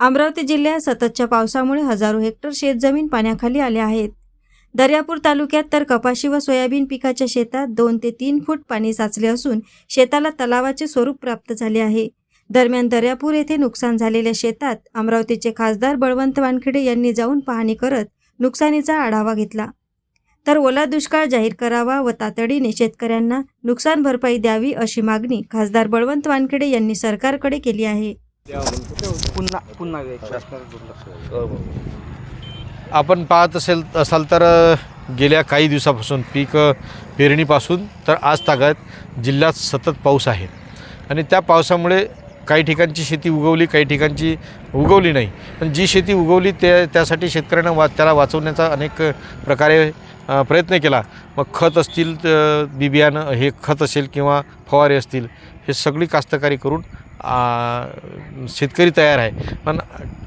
अमरावती जिल्ह्यात सततच्या पावसामुळे हजारो हेक्टर शेतजमीन पाण्याखाली आल्या आहेत. दर्यापूर तालुक्यात तर कपाशी व सोयाबीन पिकाच्या शेतात दोन ते तीन फूट पाणी साचले असून शेताला तलावाचे स्वरूप प्राप्त झाले आहे. दरम्यान दर्यापूर येथे नुकसान झालेल्या शेतात अमरावतीचे खासदार बळवंत वानखेडे यांनी जाऊन पाहणी करत नुकसानीचा आढावा घेतला. तर ओला दुष्काळ जाहीर करावा व तातडीने शेतकऱ्यांना नुकसान भरपाई द्यावी अशी मागणी खासदार बळवंत वानखेडे यांनी सरकारकडे केली आहे. पुन्हा पुन्हा वेळ आपण पाहत असेल असाल तर गेल्या काही दिवसापासून पीक पेरणीपासून तर आज तागायत जिल्ह्यात सतत पाऊस आहे. आणि त्या पावसामुळे काही ठिकाणची शेती उगवली काही ठिकाणची उगवली नाही. पण जी शेती उगवली ते त्यासाठी शेतकऱ्यांना वा त्याला वाचवण्याचा अनेक प्रकारे प्रयत्न केला. मग खत असतील तर बी बियाणं हे खत असेल किंवा फवारे असतील हे सगळी कास्तकारी करून शेतकरी तयार आहे. पण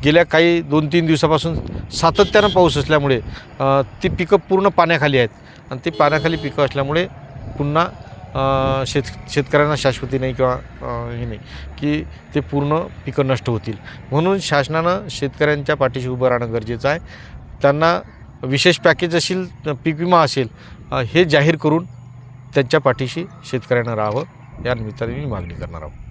गेल्या काही दोन तीन दिवसापासून सातत्यानं पाऊस असल्यामुळे ती पिकं पूर्ण पाण्याखाली आहेत. आणि ती पाण्याखाली पिकं असल्यामुळे पुन्हा शेत शेतकऱ्यांना शाश्वती नाही किंवा हे नाही की ते पूर्ण पिकं नष्ट होतील. म्हणून शासनानं शेतकऱ्यांच्या पाठीशी उभं राहणं गरजेचं आहे. त्यांना विशेष पॅकेज असेल पीक विमा असेल हे जाहीर करून त्यांच्या पाठीशी शेतकऱ्यांना राहावं. या निमित्ताने मी मागणी करणार आहोत.